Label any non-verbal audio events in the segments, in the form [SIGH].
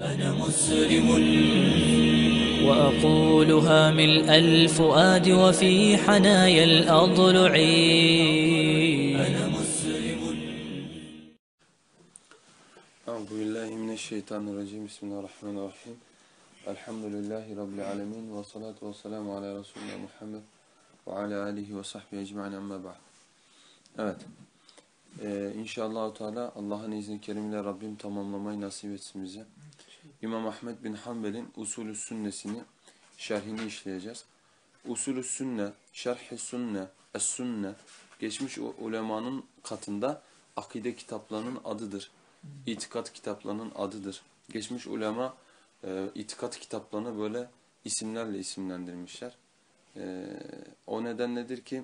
أنا مسلم وأقولها ملء الفؤاد وفي حنايا الأضلع أنا مسلم أعوذ بالله من الشيطان الرجيم بسم الله الرحمن الرحيم الحمد لله رب العالمين والصلاة والسلام على رسولنا Muhammed ve ala alihi ve sahbihi ecma'in amma ba'd. Evet. Ee, inşallah Teala Allah'ın izni kerimiyle Rabbim tamamlamayı nasip etsin bize. İmam Ahmed bin Hanbel'in Usulü Sünnesini şerhini işleyeceğiz. Usulü Sünne, Şerh-i Sünne, Es-Sünne geçmiş u- ulemanın katında akide kitaplarının adıdır. İtikat kitaplarının adıdır. Geçmiş ulema e, itikat kitaplarını böyle isimlerle isimlendirmişler. E, o neden nedir ki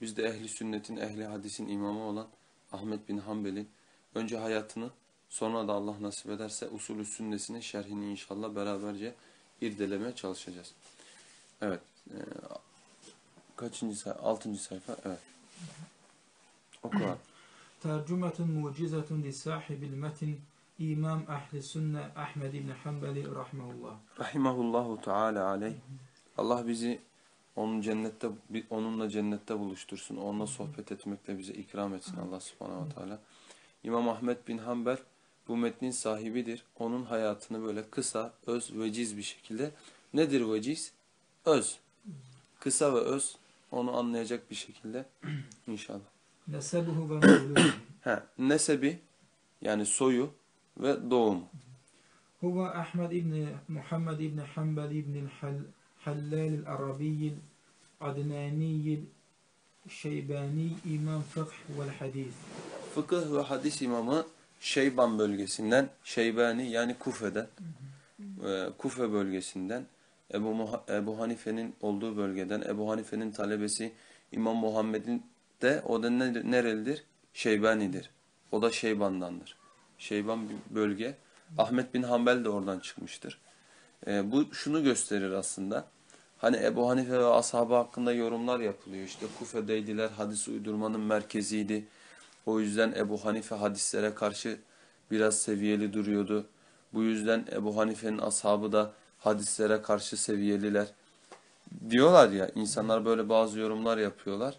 biz de ehli sünnetin, ehli hadisin imamı olan Ahmet bin Hanbel'in önce hayatını Sonra da Allah nasip ederse usulü sünnesinin şerhini inşallah beraberce irdelemeye çalışacağız. Evet. E, kaçıncı sayfa? Altıncı sayfa. Evet. Oku abi. [CLEARS THROAT] Tercümetun mucizetun li sahibil metin İmam Ehli Sünne Ahmed İbni Hanbeli Rahimahullah. Rahimahullahu Teala aleyh. Allah bizi onun cennette onunla cennette buluştursun. Onunla sohbet etmekle bize ikram etsin Allah Subhanahu ve Teala. İmam Ahmed bin Hanbel bu metnin sahibidir. Onun hayatını böyle kısa, öz, veciz bir şekilde. Nedir veciz? Öz. Kısa ve öz onu anlayacak bir şekilde [CLEARS THROAT] inşallah. Nesebuhu ve He, nesebi yani soyu ve doğumu. Huve Ahmed İbni Muhammed İbni Hanbel İbni Hallal Arabiy Adnani Şeybani İmam Fıkh ve Hadis. Fıkıh ve hadis imamı Şeyban bölgesinden, Şeybani yani Kufe'den, e, Kufe bölgesinden, Ebu, Muha- Ebu Hanife'nin olduğu bölgeden, Ebu Hanife'nin talebesi İmam Muhammed'in de o da ne- nerelidir? Şeybani'dir. O da Şeyban'dandır. Şeyban bir bölge. Ahmet bin Hanbel de oradan çıkmıştır. E, bu şunu gösterir aslında. Hani Ebu Hanife ve ashabı hakkında yorumlar yapılıyor. İşte Kufe'deydiler, hadis uydurmanın merkeziydi. O yüzden Ebu Hanife hadislere karşı biraz seviyeli duruyordu. Bu yüzden Ebu Hanife'nin ashabı da hadislere karşı seviyeliler. Diyorlar ya insanlar böyle bazı yorumlar yapıyorlar.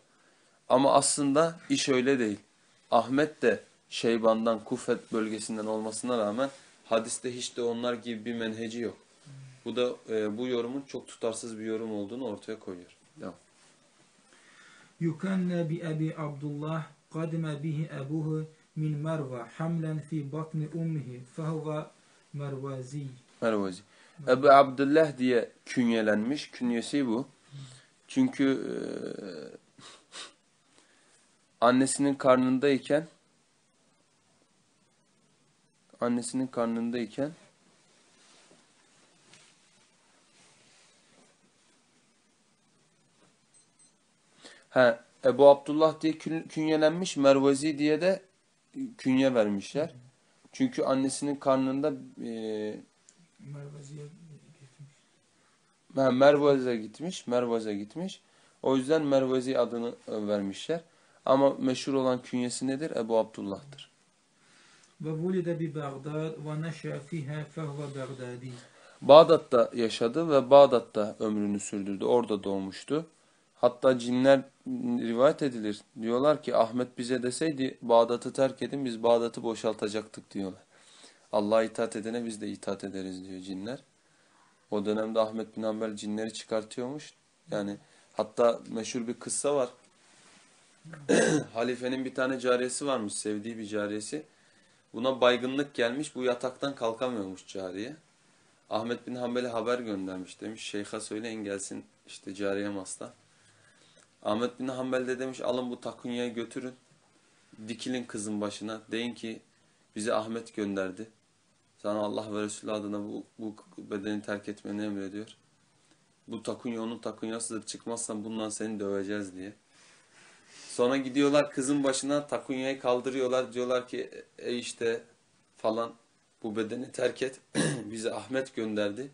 Ama aslında iş öyle değil. Ahmet de Şeyban'dan Kufet bölgesinden olmasına rağmen hadiste hiç de onlar gibi bir menheci yok. Bu da e, bu yorumun çok tutarsız bir yorum olduğunu ortaya koyuyor. Devam. Yukanna bi Abi Abdullah kadime bihi ebuhu min merva hamlen fi batni ummihi fehuve mervazi. Mervazi. Ebu Abdullah diye künyelenmiş. Künyesi bu. Çünkü e, annesinin karnındayken annesinin karnındayken ha Ebu Abdullah diye künyelenmiş, Mervezi diye de künye vermişler. Çünkü annesinin karnında e, Mervezi'ye gitmiş. Mervez'e gitmiş, O yüzden Mervezi adını e, vermişler. Ama meşhur olan künyesi nedir? Ebu Abdullah'tır. Ve vulide bi Bağdat ve neşe fiha fehve Bağdadi. Bağdat'ta yaşadı ve Bağdat'ta ömrünü sürdürdü. Orada doğmuştu. Hatta cinler rivayet edilir. Diyorlar ki Ahmet bize deseydi Bağdat'ı terk edin biz Bağdat'ı boşaltacaktık diyorlar. Allah'a itaat edene biz de itaat ederiz diyor cinler. O dönemde Ahmet bin Hanbel cinleri çıkartıyormuş. Yani hatta meşhur bir kıssa var. [CLEARS THROAT] Halifenin bir tane cariyesi varmış, sevdiği bir cariyesi. Buna baygınlık gelmiş, bu yataktan kalkamıyormuş cariye. Ahmet bin Hanbel'e haber göndermiş demiş. Şeyha söyleyin gelsin işte cariyem hasta. Ahmet bin Hanbel de demiş alın bu takunyayı götürün. Dikilin kızın başına. Deyin ki bize Ahmet gönderdi. Sana Allah ve Resulü adına bu, bu bedeni terk etmeni emrediyor. Bu takunya onun takunyasıdır. Çıkmazsan bundan seni döveceğiz diye. Sonra gidiyorlar kızın başına takunyayı kaldırıyorlar. Diyorlar ki e işte falan bu bedeni terk et. [CLEARS THROAT] Bize Ahmet gönderdi.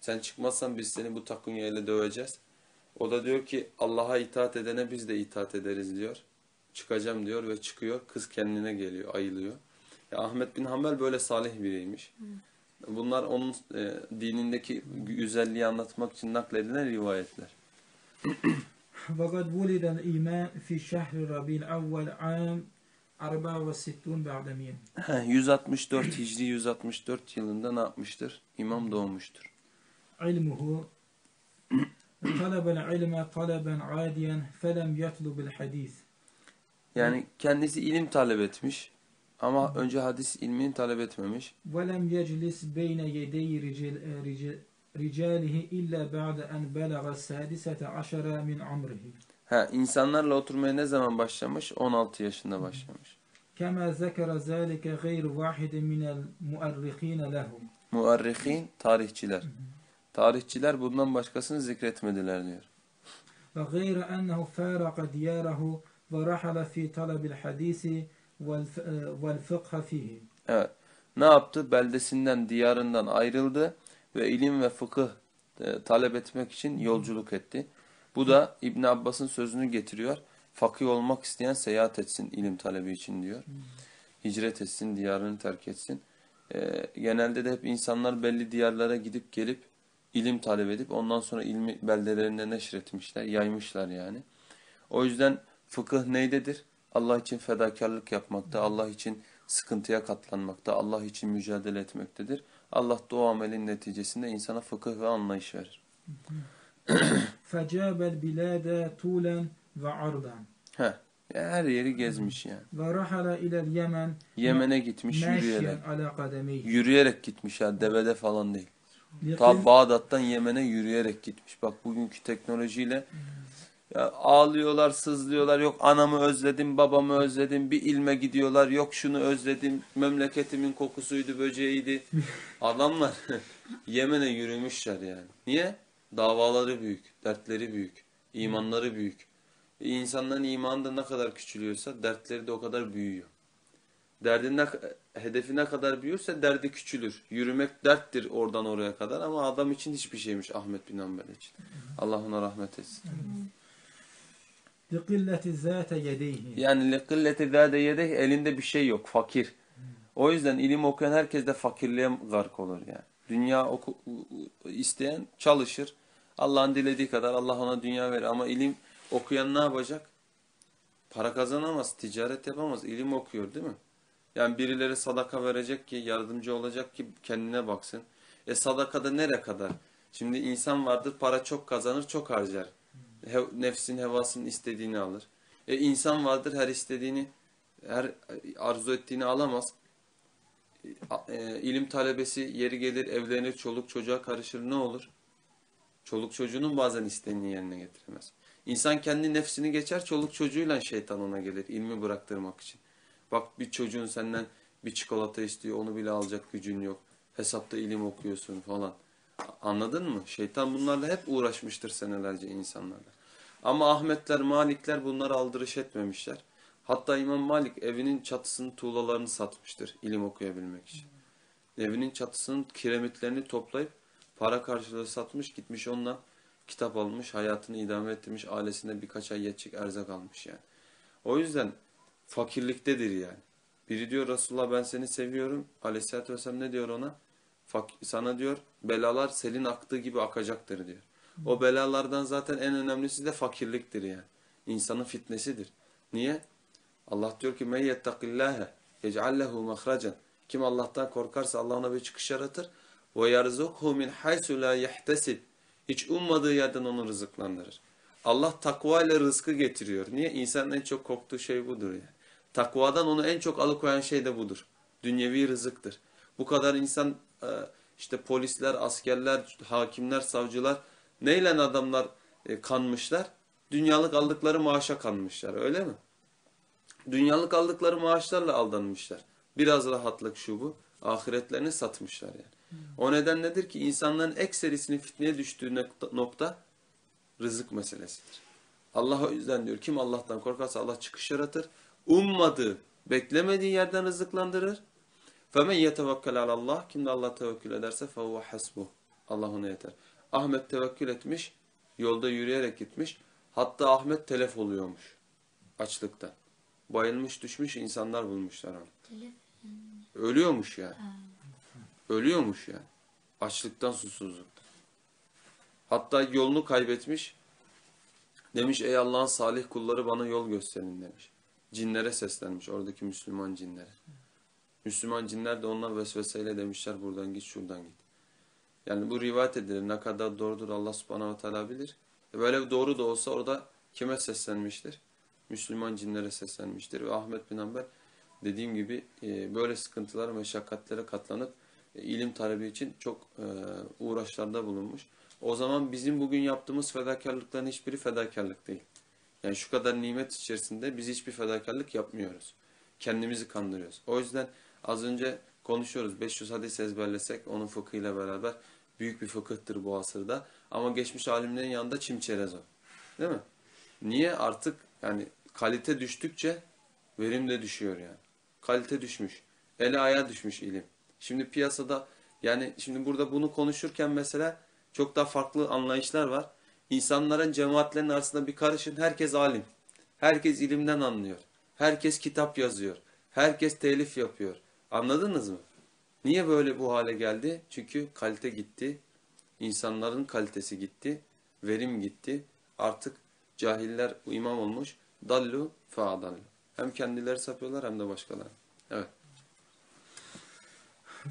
Sen çıkmazsan biz seni bu takunyayla döveceğiz. O da diyor ki Allah'a itaat edene biz de itaat ederiz diyor. Çıkacağım diyor ve çıkıyor. Kız kendine geliyor, ayılıyor. Ya Ahmet bin Hanbel böyle salih biriymiş. Bunlar onun e, dinindeki güzelliği anlatmak için nakledilen rivayetler. وقد ولد الإيمان في شهر ربيع الأول عام 64 بعد مئة Heh, 164 Hicri 164 yılında ne yapmıştır? İmam doğmuştur. علمه talabel ilme taleben adiyen felem yatlubil hadis. Yani kendisi ilim talep etmiş ama önce hadis ilmini talep etmemiş. Velem yeclis beyne yedeyi ricil ricalihi illa ba'de en belaga sadisete aşara min amrihi. Ha, insanlarla oturmaya ne zaman başlamış? 16 yaşında başlamış. Kema zekere zalike gayr vahidin minel muarrihin lehum. Muarrihin tarihçiler. Hı hı. Tarihçiler bundan başkasını zikretmediler diyor. وغير أنه فارق دياره ورحل في طلب الحديث والف- والفقه فيه Evet. Ne yaptı? Beldesinden, diyarından ayrıldı ve ilim ve fıkıh e, talep etmek için yolculuk etti. Bu da İbn Abbas'ın sözünü getiriyor. Fakih olmak isteyen seyahat etsin ilim talebi için diyor. Hicret etsin, diyarını terk etsin. E, genelde de hep insanlar belli diyarlara gidip gelip ilim talep edip ondan sonra ilmi beldelerinde neşretmişler, yaymışlar yani. O yüzden fıkıh neydedir? Allah için fedakarlık yapmakta, Allah için sıkıntıya katlanmakta, Allah için mücadele etmektedir. Allah da o amelin neticesinde insana fıkıh ve anlayış verir. فجاب البلاد طولا وعرضا Heh, her yeri gezmiş yani. ورحل إلى اليمن Yemen'e gitmiş yürüyerek. ماشيا على قدميه Yürüyerek gitmiş ya, devede falan değil. Ta Bağdat'tan Yemen'e yürüyerek gitmiş. Bak bugünkü teknolojiyle ya ağlıyorlar, sızlıyorlar. Yok anamı özledim, babamı özledim. Bir ilme gidiyorlar. Yok şunu özledim. Memleketimin kokusuydu, böceğiydi. [LAUGHS] Adamlar [LAUGHS] Yemen'e yürümüşler yani. Niye? Davaları büyük, dertleri büyük, imanları büyük. E insanların imanı da ne kadar küçülüyorsa dertleri de o kadar büyüyor derdine hedefine kadar büyürse derdi küçülür. Yürümek derttir oradan oraya kadar ama adam için hiçbir şeymiş Ahmet bin Hanbel için. Allah ona rahmet etsin. Yani likilleti zâte yedeyhi elinde bir şey yok. Fakir. O yüzden ilim okuyan herkes de fakirliğe gark olur yani. Dünya oku, isteyen çalışır. Allah'ın dilediği kadar Allah ona dünya verir. Ama ilim okuyan ne yapacak? Para kazanamaz, ticaret yapamaz. İlim okuyor değil mi? Yani birileri sadaka verecek ki, yardımcı olacak ki kendine baksın. E sadakada nere kadar? Şimdi insan vardır para çok kazanır, çok harcar. He- nefsin hevasının istediğini alır. E insan vardır her istediğini, her arzu ettiğini alamaz. E, ilim talebesi yeri gelir, evlenir, çoluk çocuğa karışır ne olur? Çoluk çocuğunun bazen isteğini yerine getiremez. İnsan kendi nefsini geçer, çoluk çocuğuyla şeytan ona gelir ilmi bıraktırmak için. Bak bir çocuğun senden bir çikolata istiyor, onu bile alacak gücün yok. Hesapta ilim okuyorsun falan. Anladın mı? Şeytan bunlarla hep uğraşmıştır senelerce insanlarla. Ama Ahmetler, Malikler bunları aldırış etmemişler. Hatta İmam Malik evinin çatısının tuğlalarını satmıştır ilim okuyabilmek için. Evinin çatısının kiremitlerini toplayıp para karşılığı satmış, gitmiş onunla kitap almış, hayatını idame ettirmiş, ailesine birkaç ay yetecek erzak almış yani. O yüzden fakirliktedir yani. Biri diyor Resulullah ben seni seviyorum. Aleyhisselatü Vesselam ne diyor ona? Fak sana diyor belalar selin aktığı gibi akacaktır diyor. O belalardan zaten en önemlisi de fakirliktir yani. İnsanın fitnesidir. Niye? Allah diyor ki men yettakillâhe yec'al lehu mahracan. Kim Allah'tan korkarsa Allah ona bir çıkış yaratır. Ve yerzukhu min haysu la. Hiç ummadığı yerden onu rızıklandırır. Allah takva ile rızkı getiriyor. Niye? İnsanın en çok korktuğu şey budur yani. Takvadan onu en çok alıkoyan şey de budur. Dünyevi rızıktır. Bu kadar insan e, işte polisler, askerler, hakimler, savcılar neyle adamlar e, kanmışlar? Dünyalık aldıkları maaşa kanmışlar öyle mi? Dünyalık aldıkları maaşlarla aldanmışlar. Biraz rahatlık şu bu. Ahiretlerini satmışlar yani. O neden nedir ki insanların ekserisinin fitneye düştüğü nokta rızık meselesidir. Allah o yüzden diyor kim Allah'tan korkarsa Allah çıkış yaratır. Ummadığı, beklemediği yerden rızıklandırır. فَمَنْ يَتَوَكَّلَ عَلَى اللّٰهِ Kim de Allah tevekkül ederse فَهُوَ حَسْبُهُ Allah ona yeter. Ahmet tevekkül etmiş, yolda yürüyerek gitmiş. Hatta Ahmet telef oluyormuş açlıktan. Bayılmış düşmüş insanlar bulmuşlar onu. Ölüyormuş yani. Ölüyormuş yani. Açlıktan, susuzluktan. Hatta yolunu kaybetmiş. Demiş ey Allah'ın salih kulları bana yol gösterin demiş. Cinlere seslenmiş oradaki Müslüman cinlere. Müslüman cinler de onlar vesveseyle demişler buradan git şuradan git. Yani bu rivayet edilir. Ne kadar doğrudur Allah subhanahu ve teala bilir. E böyle doğru da olsa orada kime seslenmiştir? Müslüman cinlere seslenmiştir. Ve Ahmet bin Hanbel dediğim gibi e, böyle sıkıntılara, meşakkatlere katlanıp e, ilim talebi için çok e, uğraşlarda bulunmuş. O zaman bizim bugün yaptığımız fedakarlıkların hiçbiri fedakarlık değil. Yani şu kadar nimet içerisinde biz hiçbir fedakarlık yapmıyoruz. Kendimizi kandırıyoruz. O yüzden az önce konuşuyoruz. 500 hadis ezberlesek onun fıkhıyla beraber büyük bir fıkıhtır bu asırda. Ama geçmiş alimlerin yanında çimçerez o. Değil mi? Niye? Artık yani kalite düştükçe verim de düşüyor yani. Kalite düşmüş. Ele ayağa düşmüş ilim. Şimdi piyasada yani şimdi burada bunu konuşurken mesela çok daha farklı anlayışlar var. İnsanların cemaatlerin arasında bir karışın. Herkes alim. Herkes ilimden anlıyor. Herkes kitap yazıyor. Herkes telif yapıyor. Anladınız mı? Niye böyle bu hale geldi? Çünkü kalite gitti. İnsanların kalitesi gitti. Verim gitti. Artık cahiller imam olmuş. Dallu feadallu. Hem kendileri sapıyorlar hem de başkaları. Evet.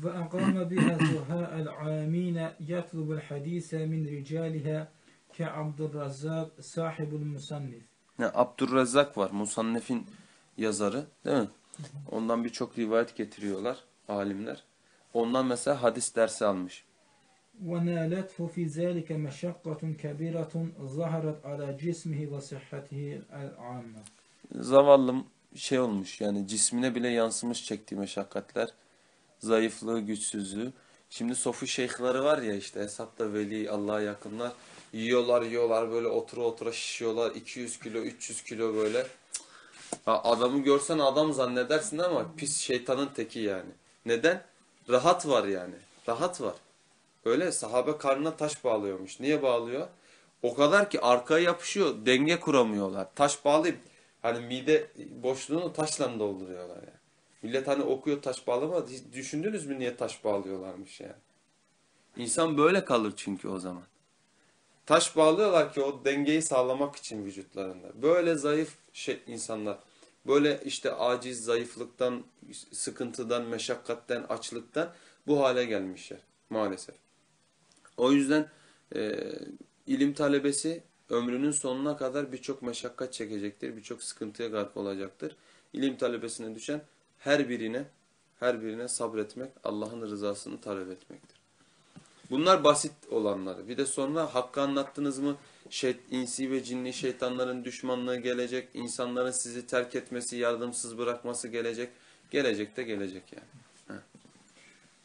وأقام بها زهاء العامين يطلب الحديث من رجالها كعبد الرزاق صاحب المصنف Ne, Abdurrezzak var. Musannef'in yazarı. Değil mi? Ondan birçok rivayet getiriyorlar alimler. Ondan mesela hadis dersi almış. ونالته في ذلك مشقة كبيرة ظهرت على جسمه وصحته العامة Zavallım şey olmuş yani cismine bile yansımış çektiği meşakkatler. Zayıflığı, güçsüzlüğü. Şimdi sofu şeyhleri var ya işte hesapta veli, Allah'a yakınlar. Yiyorlar yiyorlar böyle otura otura şişiyorlar. 200 kilo, 300 kilo böyle. Ha, adamı görsen adam zannedersin ama pis şeytanın teki yani. Neden? Rahat var yani. Rahat var. Öyle sahabe karnına taş bağlıyormuş. Niye bağlıyor? O kadar ki arkaya yapışıyor. Denge kuramıyorlar. Taş bağlayıp hani mide boşluğunu taşla dolduruyorlar yani. Millet hani okuyor taş bağlama. Hiç düşündünüz mü niye taş bağlıyorlarmış yani? İnsan böyle kalır çünkü o zaman. Taş bağlıyorlar ki o dengeyi sağlamak için vücutlarında. Böyle zayıf şey insanlar. Böyle işte aciz, zayıflıktan, sıkıntıdan, meşakkatten, açlıktan bu hale gelmişler maalesef. O yüzden e, ilim talebesi ömrünün sonuna kadar birçok meşakkat çekecektir, birçok sıkıntıya gark olacaktır. İlim talebesine düşen her birine, her birine sabretmek, Allah'ın rızasını talep etmektir. Bunlar basit olanları. Bir de sonra hakkı anlattınız mı? Şey, insi ve cinli şeytanların düşmanlığı gelecek, insanların sizi terk etmesi, yardımsız bırakması gelecek. Gelecek de gelecek yani.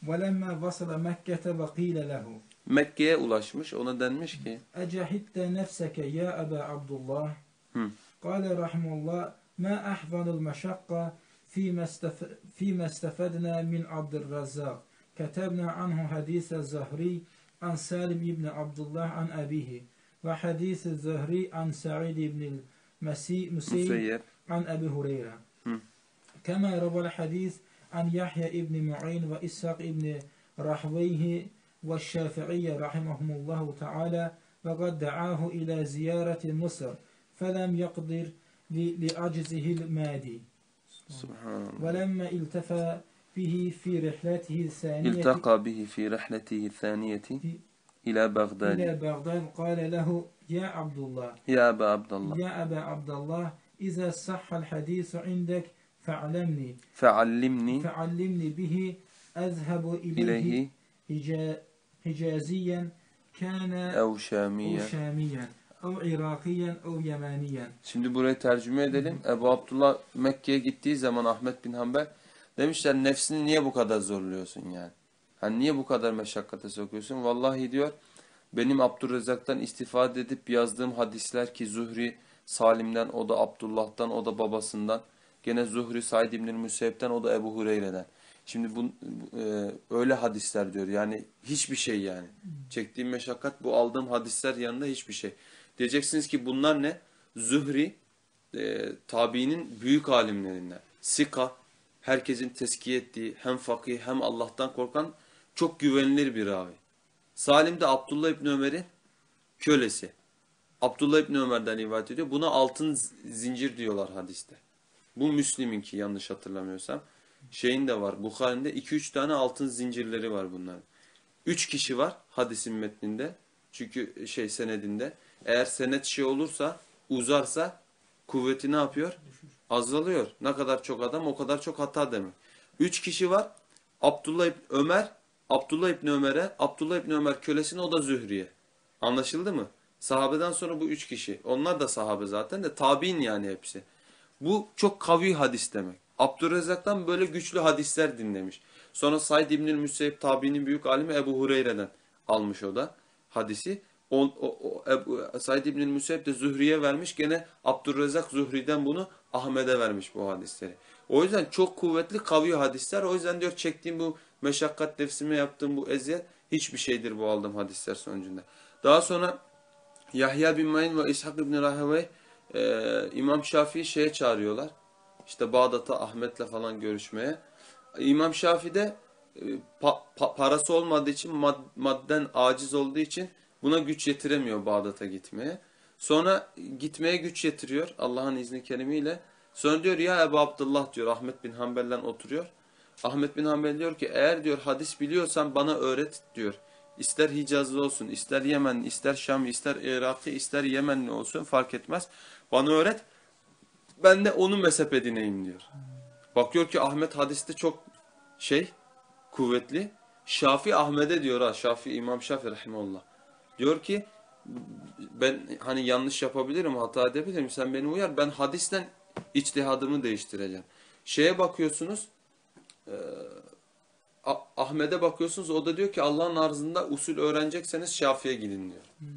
ولما وصل مكة وقيل له Mekke'ye ulaşmış, ona denmiş ki أجهدت نفسك يا أبا عبد الله هم. قال رحمه الله ما أحفظ المشقة فيما, استف... فيما استفدنا من عبد الرزاق. كتبنا عنه حديث الزهري عن سالم بن عبد الله عن أبيه وحديث الزهري عن سعيد بن المسيب Müseyyep عن أبي هريرة. كما روى الحديث عن يحيى بن معين وإسحاق بن رحويه والشافعي رحمهم الله تعالى وقد دعاه إلى زيارة مصر فلم يقدر لعجزه المادي. سبحان الله. ولما التفى به في رحلته الثانية التقى به في رحلته الثانية إلى بغداد. إلى بغداد قال له يا عبد الله يا أبا عبد الله يا أبا عبد الله إذا صح الحديث عندك فعلمني. فعلمني. فعلمني به أذهب إليه, إليه. حجازيا كان أو شاميا, أو شاميا Şimdi burayı tercüme edelim. Ebu Abdullah Mekke'ye gittiği zaman Ahmet bin Hanbel demişler nefsini niye bu kadar zorluyorsun yani? Hani niye bu kadar meşakkate sokuyorsun? Vallahi diyor benim Abdurrezzak'tan istifade edip yazdığım hadisler ki Zuhri Salim'den, o da Abdullah'tan, o da babasından. Gene Zuhri Said İbn-i o da Ebu Hureyre'den. Şimdi bu, e, öyle hadisler diyor. Yani hiçbir şey yani. Çektiğim meşakkat bu aldığım hadisler yanında hiçbir şey. Diyeceksiniz ki bunlar ne? Zuhri e, tabiinin büyük alimlerinden. Sika, herkesin teskiye ettiği hem fakih hem Allah'tan korkan Çok güvenilir bir ravi. Salim de Abdullah İbni Ömer'in kölesi. Abdullah İbni Ömer'den rivayet ediyor. Buna altın zincir diyorlar hadiste. Bu Müslim'inki yanlış hatırlamıyorsam. Şeyin de var. Bukhari'nde 2-3 tane altın zincirleri var bunların. 3 kişi var hadisin metninde. Çünkü şey senedinde. Eğer senet şey olursa, uzarsa kuvveti ne yapıyor? Azalıyor. Ne kadar çok adam o kadar çok hata demek. 3 kişi var. Abdullah İbni Ömer, Abdullah İbni Ömer'e, Abdullah İbni Ömer kölesine o da Zühriye. Anlaşıldı mı? Sahabeden sonra bu üç kişi. Onlar da sahabe zaten de tabi'in yani hepsi. Bu çok kavi hadis demek. Abdurrezzak'tan böyle güçlü hadisler dinlemiş. Sonra Said İbnül Müseyyep tabi'nin büyük alimi Ebu Hureyre'den almış o da hadisi. O, o, o, Ebu, Said İbnül Müseyyep de Zühri'ye vermiş. Gene Abdurrezzak Zühri'den bunu Ahmet'e vermiş bu hadisleri. O yüzden çok kuvvetli kavi hadisler. O yüzden diyor çektiğim bu meşakkat nefsime yaptığım bu eziyet hiçbir şeydir bu aldığım hadisler sonucunda. Daha sonra Yahya bin Mayin ve İshak bin Rahevey e, İmam Şafii şeye çağırıyorlar. İşte Bağdat'a Ahmet'le falan görüşmeye. İmam Şafii de e, pa- pa- parası olmadığı için mad- madden aciz olduğu için buna güç yetiremiyor Bağdat'a gitmeye. Sonra gitmeye güç yetiriyor Allah'ın izni kerimiyle. Sonra diyor ya Ebu Abdullah diyor Ahmet bin Hanbel'den oturuyor. Ahmet bin Hanbel diyor ki eğer diyor hadis biliyorsan bana öğret diyor. İster Hicazlı olsun, ister Yemenli, ister Şamlı, ister Iraklı, ister Yemenli olsun fark etmez. Bana öğret. Ben de onu mezhep edineyim diyor. Bakıyor ki Ahmet hadiste çok şey kuvvetli. Şafi Ahmet'e diyor ha Şafi İmam Şafi rahimahullah. Diyor ki ben hani yanlış yapabilirim, hata edebilirim. Sen beni uyar. Ben hadisten içtihadımı değiştireceğim. Şeye bakıyorsunuz A- Ahmet'e bakıyorsunuz o da diyor ki Allah'ın arzında usul öğrenecekseniz Şafi'ye gidin diyor.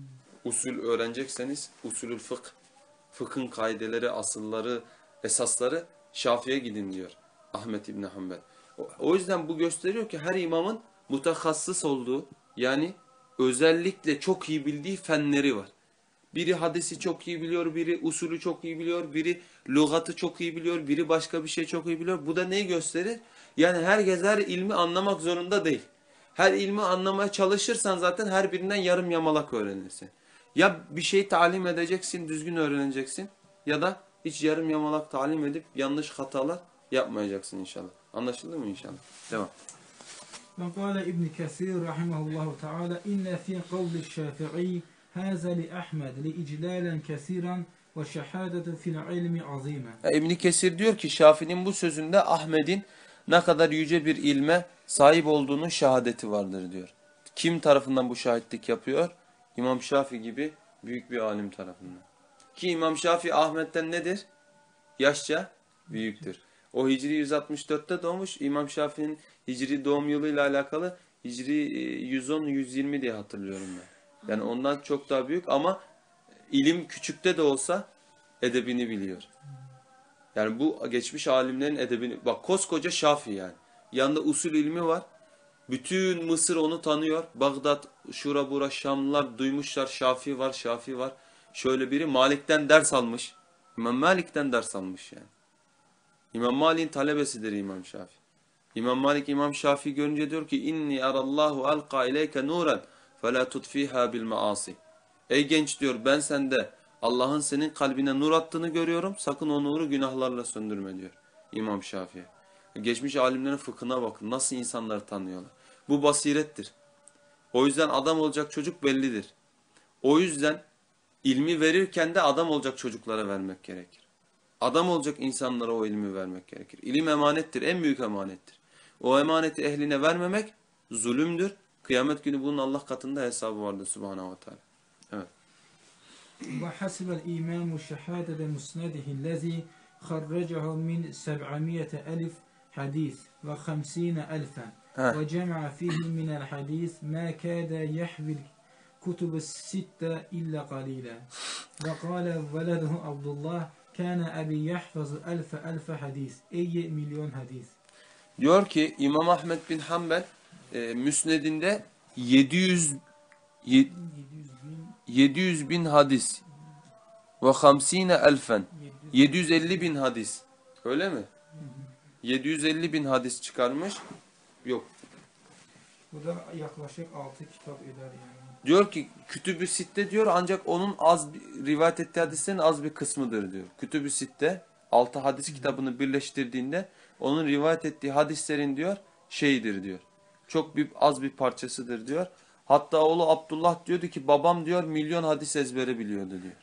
Usul öğrenecekseniz usulül fıkh, fıkhın kaideleri, asılları, esasları Şafi'ye gidin diyor Ahmet İbni Hanbel. O, o yüzden bu gösteriyor ki her imamın mutakassıs olduğu yani özellikle çok iyi bildiği fenleri var. Biri hadisi çok iyi biliyor, biri usulü çok iyi biliyor, biri lügatı çok iyi biliyor, biri başka bir şey çok iyi biliyor. Bu da neyi gösterir? Yani herkes her ilmi anlamak zorunda değil. Her ilmi anlamaya çalışırsan zaten her birinden yarım yamalak öğrenirsin. Ya bir şey talim edeceksin, düzgün öğreneceksin ya da hiç yarım yamalak talim edip yanlış hatalar yapmayacaksın inşallah. Anlaşıldı mı inşallah? Devam. وقال ابن كثير رحمه الله تعالى إن في قول الشافعي هذا لأحمد لإجلالا كثيرا وشهادة في العلم عظيمة İbn Kesir diyor ki Şafii'nin bu sözünde Ahmet'in ne kadar yüce bir ilme sahip olduğunun şehadeti vardır diyor. Kim tarafından bu şahitlik yapıyor? İmam Şafii gibi büyük bir alim tarafından. Ki İmam Şafii Ahmet'ten nedir? Yaşça büyüktür. O Hicri 164'te doğmuş. İmam Şafii'nin Hicri doğum yılıyla alakalı Hicri e, 110-120 diye hatırlıyorum ben. Yani ondan çok daha büyük ama ilim küçükte de olsa edebini biliyor. Yani bu geçmiş alimlerin edebini bak koskoca Şafii yani. Yanında usul ilmi var. Bütün Mısır onu tanıyor. Bağdat, şura bura Şamlılar duymuşlar Şafii var, Şafii var. Şöyle biri Malik'ten ders almış. İmam Malik'ten ders almış yani. İmam Malik'in talebesidir İmam Şafii. İmam Malik İmam Şafii görünce diyor ki inni arallahu alqa ileyke nuran fela tutfiha bil maasi. Ey genç diyor ben sende Allah'ın senin kalbine nur attığını görüyorum. Sakın o nuru günahlarla söndürme diyor İmam Şafii. Geçmiş alimlerin fıkhına bakın. Nasıl insanları tanıyorlar. Bu basirettir. O yüzden adam olacak çocuk bellidir. O yüzden ilmi verirken de adam olacak çocuklara vermek gerekir. Adam olacak insanlara o ilmi vermek gerekir. İlim emanettir. En büyük emanettir. O emaneti ehline vermemek zulümdür. Kıyamet günü bunun Allah katında hesabı vardır Subhanahu ve Teala. Evet. وحسب الإمام شهادة مسنده الذي خرجه من سبعمائة ألف حديث وخمسين ألفا ها. وجمع فيه من الحديث ما كاد يحوي الكتب الستة إلا قليلا وقال ولده عبد الله Kâne abi yahfazu elfe elfe hadis. Eye milyon hadis. Diyor ki İmam Ahmet bin Hanbel e, müsnedinde 700 700 bin hadis ve hamsine elfen 750 bin hadis öyle mi? 750 bin hadis çıkarmış yok. Bu da yaklaşık 6 kitap eder yani. Diyor ki Kütüb-ü Sitte diyor ancak onun az bir, rivayet ettiği hadislerin az bir kısmıdır diyor. Kütüb-ü Sitte 6 hadis kitabını birleştirdiğinde onun rivayet ettiği hadislerin diyor şeyidir diyor. Çok bir az bir parçasıdır diyor. Hatta oğlu Abdullah diyordu ki babam diyor milyon hadis ezbere biliyordu diyor.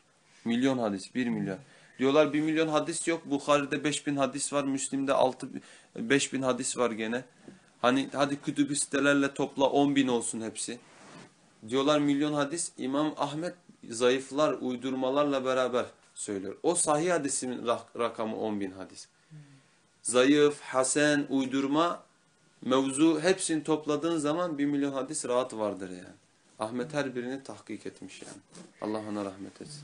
Milyon hadis, bir milyon. Diyorlar bir milyon hadis yok. Bukhari'de 5000 hadis var. Müslim'de 6 5000 hadis var gene. Hani hadi kütüb sitelerle topla 10 bin olsun hepsi diyorlar milyon hadis İmam Ahmet zayıflar, uydurmalarla beraber söylüyor. O sahih hadisimin rakamı 10 bin hadis. Zayıf, hasen, uydurma, mevzu hepsini topladığın zaman bir milyon hadis rahat vardır yani. Ahmet her birini tahkik etmiş yani. Allah ona rahmet etsin.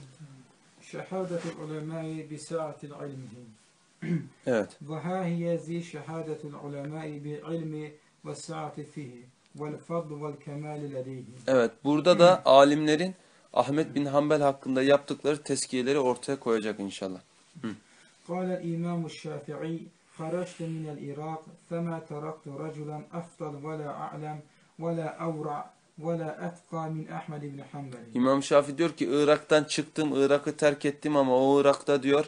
Şehadetul ulemai bi sa'atil ilmihim. Evet. Ve ha hiye zi şehadetul ulemai bi ilmi ve sa'ati fihi. Evet. Burada da alimlerin Ahmet bin Hanbel hakkında yaptıkları tezkiyeleri ortaya koyacak inşallah. قال الإمام الشافعي خرجت من العراق فما تركت رجلا أفضل ولا أعلم ولا أورع ولا أتقى من أحمد بن حنبل İmam Şafi diyor ki Irak'tan çıktım, Irak'ı terk ettim ama o Irak'ta diyor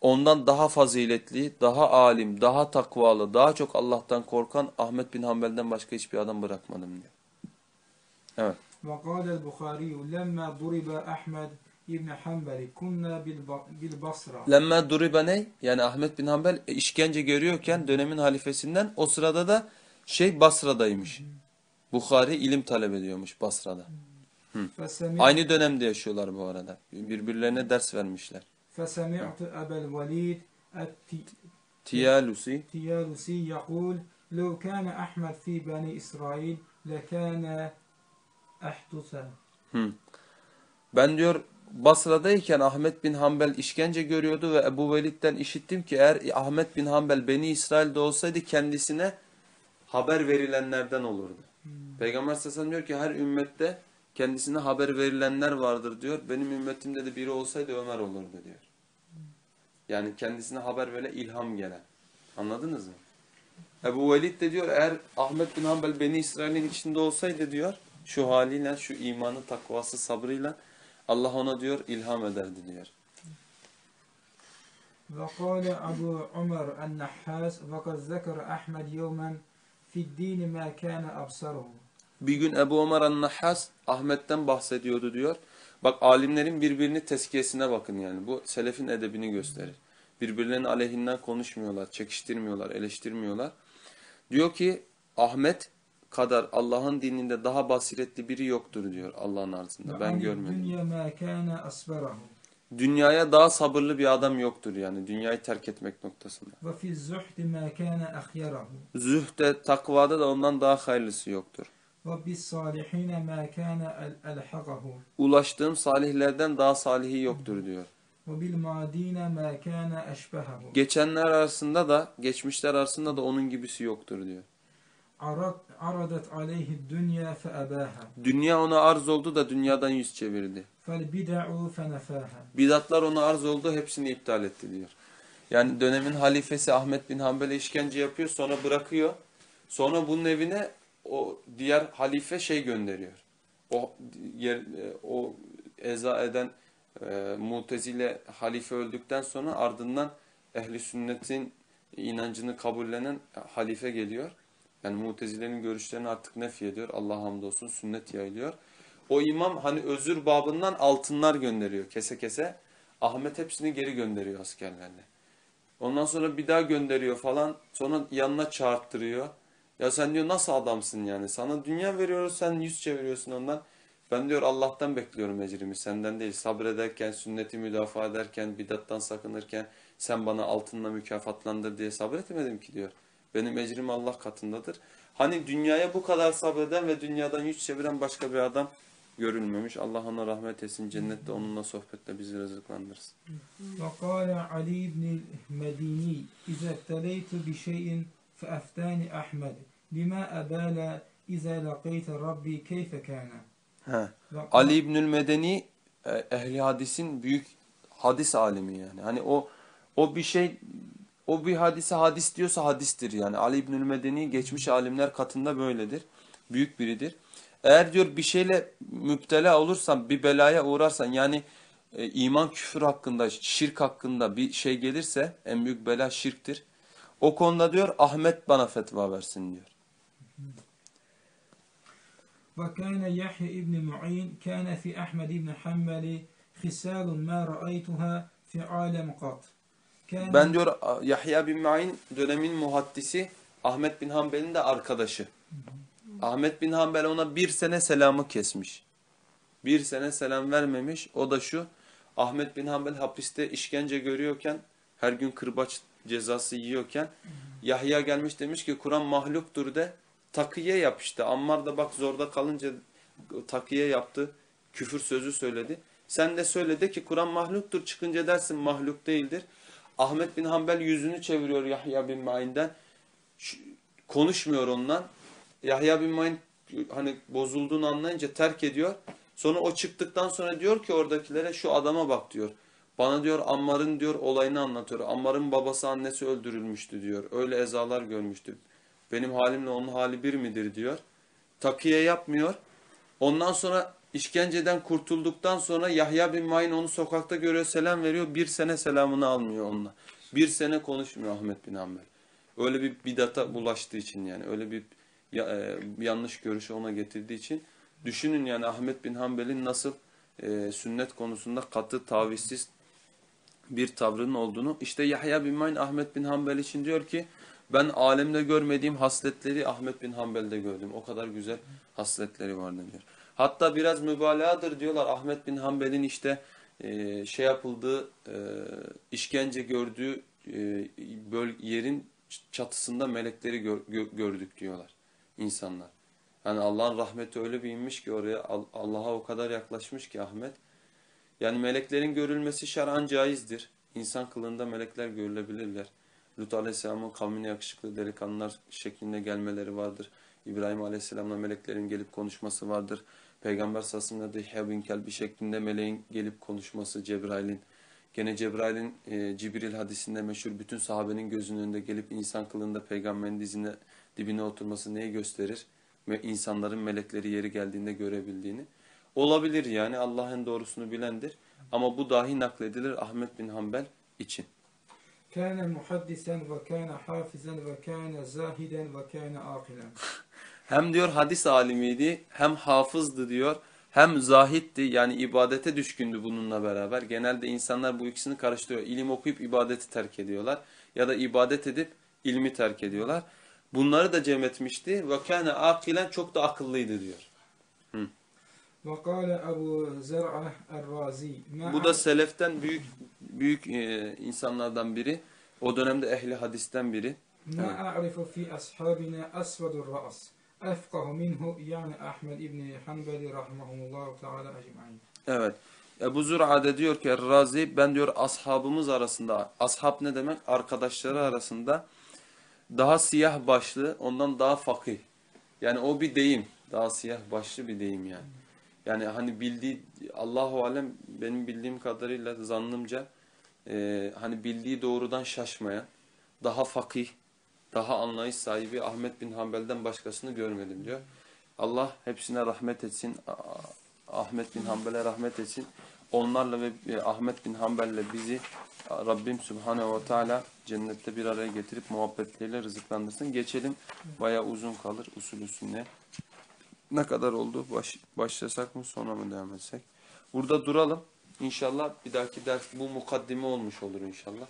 ondan daha faziletli, daha alim, daha takvalı, daha çok Allah'tan korkan Ahmet bin Hanbel'den başka hiçbir adam bırakmadım diyor. Evet. وقال البخاري لما ضرب أحمد بن حنبل كنا بالب- بالبصرة Lemme duribe ne? Yani Ahmet bin Hanbel e, işkence görüyorken dönemin halifesinden o sırada da şey Basra'daymış. Bukhari ilim talep ediyormuş Basra'da. فسمعت, Aynı dönemde yaşıyorlar bu arada. Birbirlerine ders vermişler. فسمعت أبا الوليد Tiyalusi التيالسي يقول لو كان أحمد في بني إسرائيل لكان أحدث Hı. Ben diyor Basra'dayken Ahmet bin Hanbel işkence görüyordu ve Ebu Velid'den işittim ki eğer Ahmet bin Hanbel Beni İsrail'de olsaydı kendisine haber verilenlerden olurdu. Peygamber sallallahu aleyhi ve sellem diyor ki her ümmette kendisine haber verilenler vardır diyor. Benim ümmetimde de biri olsaydı Ömer olurdu diyor. Yani kendisine haber böyle ilham gelen. Anladınız mı? Ebu Velid de diyor eğer Ahmet bin Hanbel Beni İsrail'in içinde olsaydı diyor şu haliyle şu imanı takvası sabrıyla Allah ona diyor ilham ederdi diyor. وقال أبو عمر النحاس وقد ذكر أحمد يوما في الدين ما كان أبصره Bir gün Ebu Ömer an-Nahhas Ahmet'ten bahsediyordu diyor. Bak alimlerin birbirini tezkiyesine bakın yani. Bu selefin edebini gösterir. Birbirlerinin aleyhinden konuşmuyorlar, çekiştirmiyorlar, eleştirmiyorlar. Diyor ki Ahmet kadar Allah'ın dininde daha basiretli biri yoktur diyor Allah'ın arzında. Ben görmedim. Dünyaya daha sabırlı bir adam yoktur yani dünyayı terk etmek noktasında. Zühde takvada da ondan daha hayırlısı yoktur. Ulaştığım salihlerden daha salihi yoktur diyor. Geçenler arasında da, geçmişler arasında da onun gibisi yoktur diyor. Aradat aleyhi dünya feabaha. Dünya ona arz oldu da dünyadan yüz çevirdi. Bidatlar ona arz oldu hepsini iptal etti diyor. Yani dönemin halifesi Ahmet bin Hanbel'e işkence yapıyor sonra bırakıyor. Sonra bunun evine o diğer halife şey gönderiyor. O yer, e, o eza eden e, Mutezile halife öldükten sonra ardından ehli sünnetin inancını kabullenen halife geliyor. Yani Mutezile'nin görüşlerini artık nefi ediyor. Allah hamdolsun sünnet yayılıyor. O imam hani özür babından altınlar gönderiyor kese kese. Ahmet hepsini geri gönderiyor askerlerle. Ondan sonra bir daha gönderiyor falan. Sonra yanına çağırttırıyor. Ya sen diyor nasıl adamsın yani? Sana dünya veriyoruz sen yüz çeviriyorsun ondan. Ben diyor Allah'tan bekliyorum ecrimi senden değil. Sabrederken, sünneti müdafaa ederken, bidattan sakınırken sen bana altınla mükafatlandır diye sabretmedim ki diyor. Benim ecrim Allah katındadır. Hani dünyaya bu kadar sabreden ve dünyadan yüz çeviren başka bir adam görülmemiş. Allah ona rahmet etsin. Cennette onunla sohbetle bizi rızıklandırsın. Ve kâle Ali ibn-i Medini İzetteleytu şeyin فأفتاني أحمد لما أبال إذا لقيت ربي كيف كان He. وقال Ali İbnül Medeni e, ehli hadisin büyük hadis alimi yani. Hani o o bir şey O bir hadise hadis diyorsa hadistir yani. Ali İbnül Medeni geçmiş alimler katında böyledir. Büyük biridir. Eğer diyor bir şeyle müptela olursan, bir belaya uğrarsan yani e, iman küfür hakkında, şirk hakkında bir şey gelirse en büyük bela şirktir. O konuda diyor Ahmet bana fetva versin diyor. وكان يحيى ابن معين كان في أحمد بن حنبل خسال ما رأيتها في عالم قط كان Ben diyor Yahya bin Ma'in dönemin muhaddisi Ahmet bin Hanbel'in de arkadaşı. Ahmet bin Hanbel ona bir sene selamı kesmiş. Bir sene selam vermemiş. O da şu Ahmet bin Hanbel hapiste işkence görüyorken her gün kırbaç cezası yiyorken Yahya gelmiş demiş ki Kur'an mahluktur de takiye yap işte. Ammar da bak zorda kalınca takiye yaptı. Küfür sözü söyledi. Sen de söyle de ki Kur'an mahluktur çıkınca dersin mahluk değildir. Ahmet bin Hanbel yüzünü çeviriyor Yahya bin Ma'in'den. Konuşmuyor ondan. Yahya bin Ma'in hani bozulduğunu anlayınca terk ediyor. Sonra o çıktıktan sonra diyor ki oradakilere şu adama bak diyor. Bana diyor Ammar'ın diyor olayını anlatıyor. Ammar'ın babası annesi öldürülmüştü diyor. Öyle ezalar görmüştü. Benim halimle onun hali bir midir diyor. Takiye yapmıyor. Ondan sonra işkenceden kurtulduktan sonra Yahya bin Ma'in onu sokakta görüyor selam veriyor. Bir sene selamını almıyor onunla. Bir sene konuşmuyor Ahmet bin Hanbel. Öyle bir bidata bulaştığı için yani öyle bir e, yanlış görüşü ona getirdiği için düşünün yani Ahmet bin Hanbel'in nasıl e, sünnet konusunda katı tavizsiz bir tavrının olduğunu. İşte Yahya bin Ma'in Ahmet bin Hanbel için diyor ki ben alemde görmediğim hasletleri Ahmet bin Hanbel'de gördüm. O kadar güzel hasletleri vardı diyor. Hatta biraz mübalağadır diyorlar Ahmet bin Hanbel'in işte e, şey yapıldığı, e, işkence gördüğü e, yerin çatısında melekleri gör- gö- gördük diyorlar insanlar. Yani Allah'ın rahmeti öyle bir inmiş ki oraya Al- Allah'a o kadar yaklaşmış ki Ahmet. Yani meleklerin görülmesi şer'an caizdir. İnsan kılığında melekler görülebilirler. Lut Aleyhisselam'ın kavmine yakışıklı delikanlılar şeklinde gelmeleri vardır. İbrahim Aleyhisselam'la meleklerin gelip konuşması vardır. Peygamber ve sellem bin Kelbi şeklinde meleğin gelip konuşması Cebrail'in. Gene Cebrail'in e, Cibril hadisinde meşhur bütün sahabenin gözünün önünde gelip insan kılığında peygamberin dizine, dibine oturması neyi gösterir? Ve insanların melekleri yeri geldiğinde görebildiğini. Olabilir yani Allah'ın doğrusunu bilendir. Ama bu dahi nakledilir Ahmet bin Hanbel için. Kâne muhaddisen ve kâne hafizan ve kâne zahiden ve kâne akilen. [LAUGHS] Hem diyor hadis alimiydi, hem hafızdı diyor, hem zahitti yani ibadete düşkündü bununla beraber. Genelde insanlar bu ikisini karıştırıyor. İlim okuyup ibadeti terk ediyorlar ya da ibadet edip ilmi terk ediyorlar. Bunları da cem etmişti. Ve kâne akilen çok da akıllıydı diyor. Hı. Bu da seleften büyük büyük e, insanlardan biri. O dönemde ehli hadisten biri. Ma a'rifu fi ashabina asvadur ra's. Efkahu minhu yani Ahmed İbni Hanbeli rahmehullah teala ecmaîn. Evet. Ebu Zür'a'da diyor ki Razi ben diyor ashabımız arasında ashab ne demek? Arkadaşları arasında daha siyah başlı ondan daha fakih. Yani o bir deyim. Daha siyah başlı bir deyim yani. Yani hani bildiği Allahu alem benim bildiğim kadarıyla zannımca e, hani bildiği doğrudan şaşmayan daha fakih daha anlayış sahibi Ahmet bin Hanbel'den başkasını görmedim diyor. Allah hepsine rahmet etsin. Ahmet bin Hanbel'e rahmet etsin. Onlarla ve e, Ahmet bin Hanbel'le bizi Rabbim Subhanehu ve Teala cennette bir araya getirip muhabbetleriyle rızıklandırsın. Geçelim. Baya uzun kalır usul üstüne. Ne kadar oldu? Baş, başlasak mı sonra mı devam etsek? Burada duralım. İnşallah bir dahaki ders bu mukaddime olmuş olur inşallah.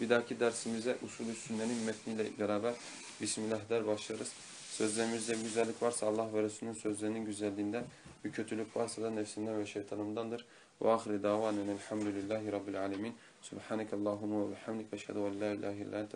Bir dahaki dersimize usulü sünnenin metniyle beraber Bismillah der başlarız. Sözlerimizde bir güzellik varsa Allah ve Resulünün sözlerinin güzelliğinden, bir kötülük varsa da nefsimden ve şeytanımdandır. Ve ahire davanen elhamdülillahi rabbil alemin. Subhaneke Allahumma ve bihamdike eşhedü en la ilahe illa.